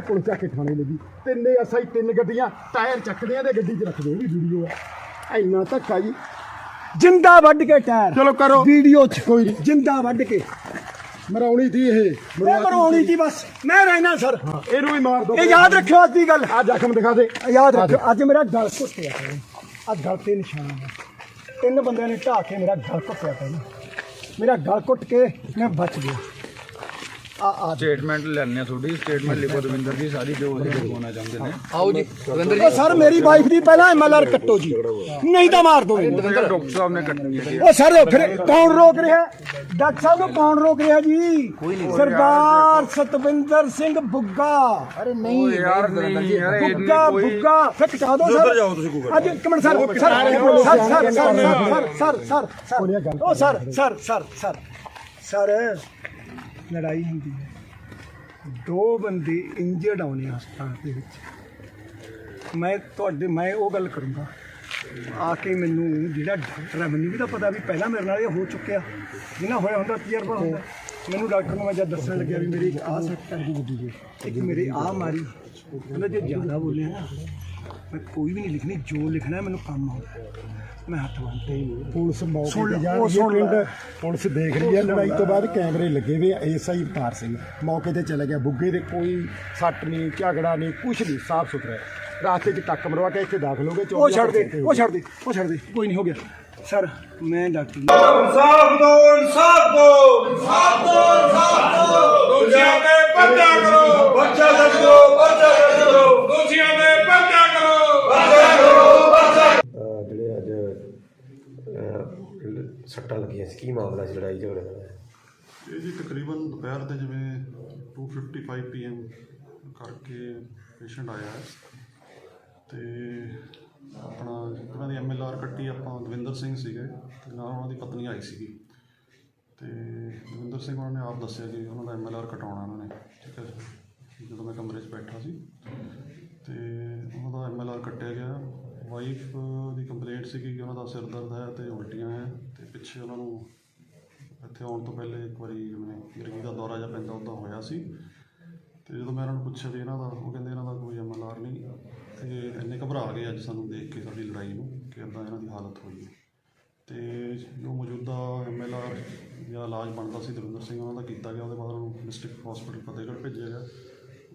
ਉਹਦੇ ਪੁਲਿਸ ਚੱਕ ਕੇ ਥਾਣੇ ਲੱਗੀ। ਤਿੰਨੇ ਅਸਾਈ ਤਿੰਨ ਗੱਡੀਆਂ ਟਾਇਰ ਚੱਕਦੇ ਆ ਤੇ ਗੱਡੀ 'ਚ ਰੱਖਦੇ ਉਹ ਵੀ ਵੀਡੀਓ ਆ। ਇੰਨਾ ਧੱਕਾ ਜੀ। ਜਿੰਦਾ ਵੱਢ ਕੇ ਟਾਇਰ। ਚਲੋ ਕਰੋ। ਵੀਡੀਓ ਚ ਕੋਈ ਨਹੀਂ। ਜਿੰਦਾ ਵੱਢ ਕੇ। ਮਰਾਉਣੀ ਸੀ ਇਹ। ਮੈਂ ਮਰਾਉਣੀ ਸੀ ਬਸ। ਮੈਂ ਰਹਿਣਾ ਸਰ। ਇਹਨੂੰ ਵੀ ਮਾਰ ਦੋ। ਇਹ ਯਾਦ ਰੱਖਿਓ ਅੱਜ ਦੀ ਗੱਲ। ਆ ਜ਼ਖਮ ਦਿਖਾ ਦੇ। ਯਾਦ ਰੱਖਿਓ ਅੱਜ ਮੇਰਾ ਗਲ ਘੁੱਟਿਆ ਪਿਆ ਆ ਗਲ ਤੇ ਨਿਸ਼ਾਨ ਹੈ ਤਿੰਨ ਬੰਦਿਆਂ ਨੇ ਢਾਹ ਕੇ ਮੇਰਾ ਗਲ ਘੁੱਟਿਆ ਪਿਆ ਮੇਰਾ ਗਲ ਘੁੱਟ ਕੇ ਮੈਂ ਬਚ ਗਿਆ। ਸਟੇਟਮੈਂਟ ਲੈਣੇ ਆ ਸਟੇਟਮੈਂਟ ਲਿਖੋ ਰਵਿੰਦਰ ਜੀ ਸਾਰੀ ਜੋ ਉਹ ਚਾਹੁੰਦੇ ਨੇ ਆਓ ਜੀ ਰਵਿੰਦਰ ਜੀ ਸਰ ਮੇਰੀ ਵਾਈਫ ਦੀ ਪਹਿਲਾਂ ਐਮਐਲਆਰ ਕੱਟੋ ਜੀ ਨਹੀਂ ਤਾਂ ਮਾਰ ਦੋ ਮੈਨੂੰ ਡਾਕਟਰ ਸਾਹਿਬ ਨੇ ਕੱਟਣੀ ਹੈ ਉਹ ਸਰ ਫਿਰ ਕੌਣ ਰੋਕ ਰਿਹਾ ਡਾਕਟਰ ਸਾਹਿਬ ਨੂੰ ਕੌਣ ਰੋਕ ਰਿਹਾ ਜੀ ਸਰਦਾਰ ਸਤਵਿੰਦਰ ਸਿੰਘ ਬੁੱਗਾ ਅਰੇ ਨਹੀਂ ਯਾਰ ਬੁੱਗਾ ਬੁੱਗਾ ਫਿਰ ਕਟਾ ਦੋ ਸਰ ਅੱਜ ਇੱਕ minute sir sir sir sir sir sir sir ਉਹ sir sir sir sir sir ਲੜਾਈ ਹੁੰਦੀ ਹੈ। ਦੋ ਬੰਦੇ ਇੰਜਰਡ ਆਉਣੇ ਹਸਪਤਾਲ ਦੇ ਵਿੱਚ। ਮੈਂ ਤੁਹਾਡੇ, ਮੈਂ ਉਹ ਗੱਲ ਕਰੂੰਗਾ। ਆ ਕੇ ਮੈਨੂੰ ਜਿਹੜਾ ਡਾਕਟਰ ਹੈ, ਮੈਨੂੰ ਵੀ ਤਾਂ ਪਤਾ ਵੀ ਪਹਿਲਾਂ ਮੇਰੇ ਨਾਲ ਇਹ ਹੋ ਚੁੱਕਿਆ। ਜਿੰਨਾ ਹੋਇਆ ਹੁੰਦਾ, ਤਜਰਬਾ ਹੁੰਦਾ। ਮੈਨੂੰ ਡਾਕਟਰ ਨੂੰ ਮੈਂ ਜਦ ਦੱਸਣ ਲੱਗਿਆ ਵੀ ਮੇਰੀ ਆਹ ਸੱਟ ਹੈ, ਇੱਕ ਮੇਰੇ ਆਹ ਮਾਰੀ। ਕਹਿੰਦਾ ਜੇ ਜ਼ਿਆਦਾ ਬੋਲਿਆ ਨਾ ਮੈਂ ਕੋਈ ਵੀ ਨਹੀਂ ਲਿਖਣੀ ਜੋ ਲਿਖਣਾ ਹੈ ਮੈਨੂੰ ਕੰਮ ਆਉਂਦਾ ਮੈਂ ਹੱਥ ਬੰਨ੍ਹਤੇ ਹੀ ਪੁਲਿਸ ਮੌਕੇ ਸੁਣ ਤੇ ਲਓ, ਜਾ ਉਹ ਰਹੀ ਹੈ ਲਓ। ਪਿੰਡ। ਪੁਲਿਸ ਦੇਖ ਰਹੀ ਹੈ ਲੜਾਈ ਤੋਂ ਬਾਅਦ ਕੈਮਰੇ ਲੱਗੇ ਹੋਏ ਆ ਐਸਆਈ ਪਾਰ ਸਿੰਘ। ਮੌਕੇ ਤੇ ਚਲੇ ਗਿਆ ਬੁੱਗੇ ਦੇ ਕੋਈ ਸੱਟ ਨਹੀਂ ਝਗੜਾ ਨਹੀਂ ਕੁਛ ਨਹੀਂ ਸਾਫ਼ ਸੁਥਰਾ ਹੈ। ਰਾਸਤੇ 'ਚ ਟੱਕ ਮਰਵਾ ਕੇ ਇੱਥੇ ਦਾਖਲ ਹੋ ਗਏ ਉਹ ਛੱਡ ਦੇ 24 ਉਹ ਛੱਡ ਦੇ ਉਹ ਛੱਡ ਦੇ ਕੋਈ ਨਹੀਂ ਹੋ ਗਿਆ। ਸਰ ਮੈਂ ਡਾਕਟਰ ਇਨਸਾਫ ਦੋ ਇਨਸਾਫ ਦੋ ਇਨਸਾਫ ਦੋ ਇਨਸਾਫ ਦੋ ਦੋਸ਼ੀਆਂ ਤੇ ਪਰਚਾ ਕਰੋ। ਪਰਚਾ ਕਰੋ ਦੋਸ਼ੀਆਂ ਤੇ ਪਰਚਾ ਕਰੋ ਪਰਚਾ ਕਰੋ ਪਰਚਾ ਅਹ ਜਿਹੜੇ ਅੱਜ ਅਹ, ਸੱਟਾਂ ਲੱਗੀਆਂ ਸੀ। ਕੀ ਮਾਮਲਾ ਸੀ ਲੜਾਈ ਝਗੜੇ ਦਾ ਇਹ ਜੀ ਤਕਰੀਬਨ ਦੁਪਹਿਰ ਦੇ ਜਿਵੇਂ 2:55 ਪੀਐਮ ਕਰਕੇ ਪੇਸ਼ੈਂਟ ਆਇਆ ਹੈ। ਤੇ ਆਪਣਾ ਉਹਨਾਂ ਦੀ ਐਮਐਲਆਰ ਕੱਟੀ ਆਪਾਂ ਦਵਿੰਦਰ ਸਿੰਘ ਸੀਗੇ ਤੇ ਨਾਲ ਉਹਨਾਂ ਦੀ ਪਤਨੀ ਆਈ ਸੀਗੀ। ਤੇ ਦਵਿੰਦਰ ਸਿੰਘ ਉਹਨਾਂ ਨੇ ਆਪ ਦੱਸਿਆ ਕਿ ਉਹਨਾਂ ਦਾ ਐਮਐਲਆਰ ਕਟਾਉਣਾ ਉਹਨਾਂ ਨੇ, ਠੀਕ ਹੈ ਜਦੋਂ ਮੈਂ ਕਮਰੇ 'ਚ ਬੈਠਾ ਸੀ ਤੇ ਉਹਨਾਂ ਦਾ ਐਮਐਲਆਰ ਕੱਟਿਆ ਗਿਆ। ਵਾਈਫ ਦੀ ਕੰਪਲੇਂਟ ਸੀਗੀ ਕਿ ਉਹਨਾਂ ਦਾ ਸਿਰ ਦਰਦ ਹੈ ਤੇ ਉਲਟੀਆਂ ਹੈ ਤੇ ਪਿੱਛੇ ਉਹਨਾਂ ਨੂੰ ਇੱਥੇ ਆਉਣ ਤੋਂ ਪਹਿਲੇ ਇੱਕ ਵਾਰੀ ਜਿਵੇਂ ਮਿਰਗੀ ਦਾ ਦੌਰਾ ਜਿਹਾ ਪੈਂਦਾ ਉੱਦਾਂ ਹੋਇਆ ਸੀ। ਤੇ ਜਦੋਂ ਮੈਂ ਇਹਨਾਂ ਨੂੰ ਪੁੱਛਿਆ ਵੀ ਇਹਨਾਂ ਦਾ, ਉਹ ਕਹਿੰਦੇ ਇਹਨਾਂ ਦਾ ਕੋਈ ਐਮਐਲਆਰ ਨਹੀਂ ਤੇ ਇੰਨੇ ਘਬਰਾ ਗਏ ਅੱਜ ਸਾਨੂੰ ਦੇਖ ਕੇ ਸਾਡੀ ਲੜਾਈ ਨੂੰ ਕਿ ਇੱਦਾਂ ਇਹਨਾਂ ਦੀ ਹਾਲਤ ਹੋਈ ਹੈ। ਤੇ ਜੋ ਮੌਜੂਦਾ ਐਮਐਲਆਰ ਜਾਂ ਇਲਾਜ ਬਣਦਾ ਸੀ ਦਵਿੰਦਰ ਸਿੰਘ, ਉਹਨਾਂ ਦਾ ਕੀਤਾ ਗਿਆ, ਉਹਦੇ ਬਾਅਦ ਉਹਨਾਂ ਨੂੰ ਡਿਸਟ੍ਰਿਕਟ ਹਸਪੀਟਲ ਫਤਿਹਗੜ੍ਹ ਭੇਜਿਆ ਗਿਆ।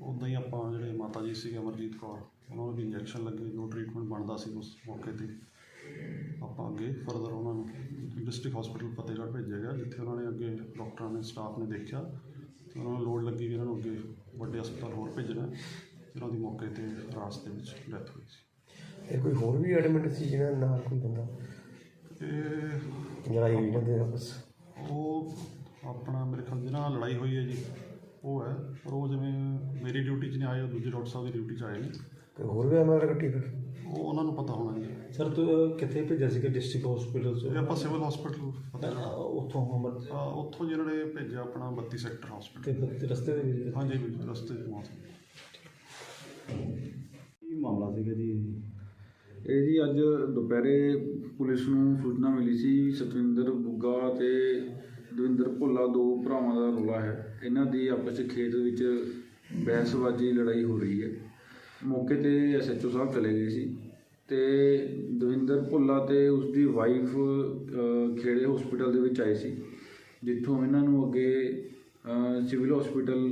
ਉੱਦਾਂ ਹੀ ਆਪਾਂ ਜਿਹੜੇ ਮਾਤਾ ਜੀ ਸੀਗੇ ਅਮਰਜੀਤ ਕੌਰ ਉਹਨਾਂ ਨੂੰ ਵੀ ਇੰਜੈਕਸ਼ਨ ਲੱਗੇ ਜੋ ਟ੍ਰੀਟਮੈਂਟ ਬਣਦਾ ਸੀ ਉਸ ਮੌਕੇ ਤੇ। ਆਪਾਂ ਅੱਗੇ ਫਰਦਰ ਉਹਨਾਂ ਨੂੰ ਡਿਸਟ੍ਰਿਕਟ ਹਸਪੀਟਲ ਫਤਿਹਗੜ੍ਹ ਭੇਜਿਆ ਗਿਆ ਜਿੱਥੇ ਉਹਨਾਂ ਨੇ ਅੱਗੇ ਡਾਕਟਰਾਂ ਨੇ ਸਟਾਫ ਨੇ ਦੇਖਿਆ। ਤੇ ਉਹਨਾਂ ਨੂੰ ਲੋੜ ਲੱਗੀ ਵੀ ਇਹਨਾਂ ਨੂੰ ਅੱਗੇ ਵੱਡੇ ਹਸਪਤਾਲ ਹੋਰ ਭੇਜਣਾ ਤੇ ਉਹਨਾਂ ਦੀ ਮੌਕੇ ਤੇ ਰਾਸਤੇ ਵਿੱਚ ਡੈਥ ਹੋਈ ਸੀ। ਇਹ ਕੋਈ ਹੋਰ ਵੀ ਐਡਮਿਟ ਸੀ ਜਿਹਨਾਂ ਨਾਲ ਕੋਈ ਬੰਦਾ? ਇਹ ਲੜਾਈ ਹੋਈ ਇਹਨਾਂ ਦੇ ਆਪਸ। ਉਹ ਆਪਣਾ ਮੇਰੇ ਖਿਆਲ ਜਿਹਨਾਂ ਨਾਲ ਲੜਾਈ ਹੋਈ ਹੈ ਜੀ ਉਹ ਹੈ ਪਰ ਉਹ ਜਿਵੇਂ ਮੇਰੀ ਡਿਊਟੀ 'ਚ ਨਹੀਂ ਆਏ ਉਹ ਦੂਜੇ ਡਾਕਟਰ ਸਾਹਿਬ ਦੀ ਡਿਊਟੀ 'ਚ ਆਏ ਨੇ। ਕੋਈ ਹੋਰ ਵੀ ਐਮਐਲਆਰ ਕੱਟੀ ਫਿਰ? ਉਹ ਉਹਨਾਂ ਨੂੰ ਪਤਾ ਹੋਣਾ ਜੀ। ਸਰ ਤੂੰ ਕਿੱਥੇ ਭੇਜਿਆ ਸੀਗਾ ਡਿਸਟ੍ਰਿਕਟ ਹਸਪੀਟਲ ਇਹ ਆਪਾਂ ਸਿਵਲ ਹਸਪੀਟਲ ਉੱਥੋਂ ਅਹ ਉੱਥੋਂ ਜਿਹਨਾਂ ਨੇ ਭੇਜਿਆ ਆਪਣਾ 32 ਸੈਕਟਰ ਹਸਪੀਟਲ ਤੇ ਰਸਤੇ ਦੇ ਵਿੱਚ? ਹਾਂਜੀ ਵੀ ਰਸਤੇ 'ਚ ਮੌਤ। ਕੀ ਮਾਮਲਾ ਸੀਗਾ ਜੀ? ਇਹ ਜੀ ਅੱਜ ਦੁਪਹਿਰੇ ਪੁਲਿਸ ਨੂੰ ਸੂਚਨਾ ਮਿਲੀ ਸੀ ਸਤਵਿੰਦਰ ਬੁੱਗਾ ਤੇ ਦਵਿੰਦਰ ਭੁੱਲਾ ਦੋ ਭਰਾਵਾਂ ਦਾ ਰੌਲਾ ਹੈ। ਇਹਨਾਂ ਦੀ ਆਪਸ ਵਿੱਚ ਖੇਤ ਵਿੱਚ ਬਹਿਸਬਾਜ਼ੀ ਲੜਾਈ ਹੋ ਰਹੀ ਹੈ। ਮੌਕੇ ਤੇ ਐਸਐਚਓ ਸਾਹਿਬ ਚਲੇ ਗਏ ਸੀ ਤੇ ਦਵਿੰਦਰ ਭੁੱਲਾ ਤੇ ਉਸ ਦੀ ਵਾਈਫ ਖੇੜੇ ਹਸਪੀਟਲ ਦੇ ਵਿੱਚ ਆਏ ਸੀ, ਜਿੱਥੋਂ ਇਹਨਾਂ ਨੂੰ ਅੱਗੇ civil hospital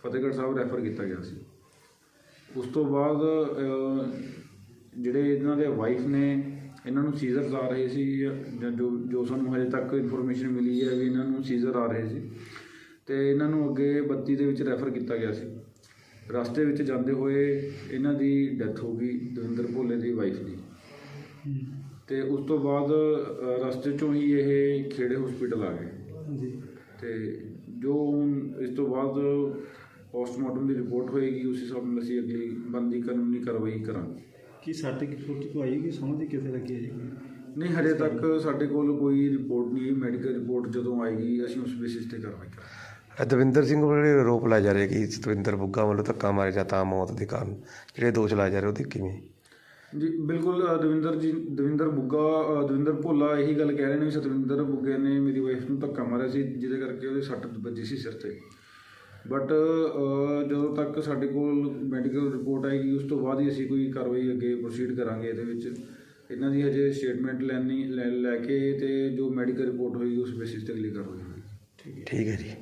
Fatehgarh Sahib refer ਕੀਤਾ ਗਿਆ ਸੀ। ਉਸ ਤੋਂ ਬਾਅਦ ਜਿਹੜੇ ਇਹਨਾਂ ਦੇ ਵਾਈਫ ਨੇ ਇਹਨਾਂ ਨੂੰ ਸੀਜ਼ਰਸ ਆ ਰਹੇ ਸੀ ਜਾਂ ਜੋ ਜੋ ਸਾਨੂੰ ਹਜੇ ਤੱਕ ਇਨਫੋਰਮੇਸ਼ਨ ਮਿਲੀ ਹੈ ਵੀ ਇਹਨਾਂ ਨੂੰ ਸੀਜ਼ਰ ਆ ਰਹੇ ਸੀ। ਤੇ ਇਹਨਾਂ ਨੂੰ ਅੱਗੇ 32 ਦੇ ਵਿੱਚ ਰੈਫਰ ਕੀਤਾ ਗਿਆ ਸੀ। ਰਸਤੇ ਵਿੱਚ ਜਾਂਦੇ ਹੋਏ ਇਹਨਾਂ ਦੀ ਡੈਥ ਹੋ ਗਈ ਦਵਿੰਦਰ ਭੋਲੇ ਦੀ ਵਾਈਫ ਦੀ। ਤੇ ਉਸ ਤੋਂ ਬਾਅਦ ਰਸਤੇ ਚੋਂ ਹੀ ਇਹ ਖੇੜੇ ਹਸਪੀਟਲ ਆ ਗਏ। ਜੀ। ਤੇ ਜੋ ਇਸ ਤੋਂ ਬਾਅਦ ਪੋਸਟਮਾਰਟਮ ਦੀ ਰਿਪੋਰਟ ਹੋਏਗੀ ਉਸ ਹਿਸਾਬ ਨਾਲ ਅਸੀਂ ਅਗਲੀ ਬੰਦੀ ਕਾਨੂੰਨੀ ਕਾਰਵਾਈ ਕਰਾਂਗੇ। ਕੀ ਸਾਡੇ ਕੀ ਫੋਟੋ ਤੋਂ ਆਈ ਕਿ ਸਮਝ ਕਿੱਥੇ ਲੱਗੀ ਹੈ ਜੀ? ਨਹੀਂ ਹਜੇ ਤੱਕ ਸਾਡੇ ਕੋਲ ਕੋਈ ਰਿਪੋਰਟ ਨਹੀਂ ਮੈਡੀਕਲ ਰਿਪੋਰਟ ਜਦੋਂ ਆਏਗੀ ਅਸੀਂ ਉਸ ਬੇਸਿਸ ਤੇ ਕਾਰਵਾਈ ਕਰਾਂਗੇ। ਦਵਿੰਦਰ ਸਿੰਘ ਵੱਲੋਂ ਜਿਹੜੇ ਆਰੋਪ ਲਾਏ ਜਾ ਰਹੇ ਕਿ ਸਤਵਿੰਦਰ ਬੁੱਗਾ ਵੱਲੋਂ ਧੱਕਾ ਮਾਰਿਆ ਜਾਂ ਤਾਂ ਮੌਤ ਦੇ ਕਾਰਨ ਜਿਹੜੇ ਦੋਸ਼ ਲਾਏ ਜਾ ਰਹੇ ਉਹਦੇ ਕਿਵੇਂ? ਜੀ ਬਿਲਕੁਲ ਦਵਿੰਦਰ ਜੀ ਦਵਿੰਦਰ ਬੁੱਗਾ ਦਵਿੰਦਰ ਭੋਲਾ ਇਹੀ ਗੱਲ ਕਹਿ ਰਹੇ ਨੇ ਵੀ ਸਤਵਿੰਦਰ ਬੁੱਗੇ ਨੇ ਮੇਰੀ ਵਾਈਫ ਨੂੰ ਧੱਕਾ ਮਾਰਿਆ ਸੀ ਜਿਹਦੇ ਕਰਕੇ ਉਹਦੇ ਸੱਟ ਵੱਜੀ ਸੀ ਸਿਰ ਤੇ। ਬਟ ਜਦੋਂ ਤੱਕ ਸਾਡੇ ਕੋਲ ਮੈਡੀਕਲ ਰਿਪੋਰਟ ਆਏਗੀ, ਉਸ ਤੋਂ ਬਾਅਦ ਹੀ ਅਸੀਂ ਕੋਈ ਕਾਰਵਾਈ ਅੱਗੇ ਪ੍ਰੋਸੀਡ ਕਰਾਂਗੇ ਇਹਦੇ ਵਿੱਚ। ਇਹਨਾਂ ਦੀ ਹਜੇ ਸਟੇਟਮੈਂਟ ਲੈਣੀ, ਲੈ ਲੈ ਕੇ ਤੇ ਜੋ ਮੈਡੀਕਲ ਰਿਪੋਰਟ ਹੋਏਗੀ, ਉਸ ਬੇਸਿਸ ਤੇ ਅਗਲੀ ਕਾਰਵਾਈ ਹੋਏਗੀ। ਠੀਕ ਹੈ ਜੀ।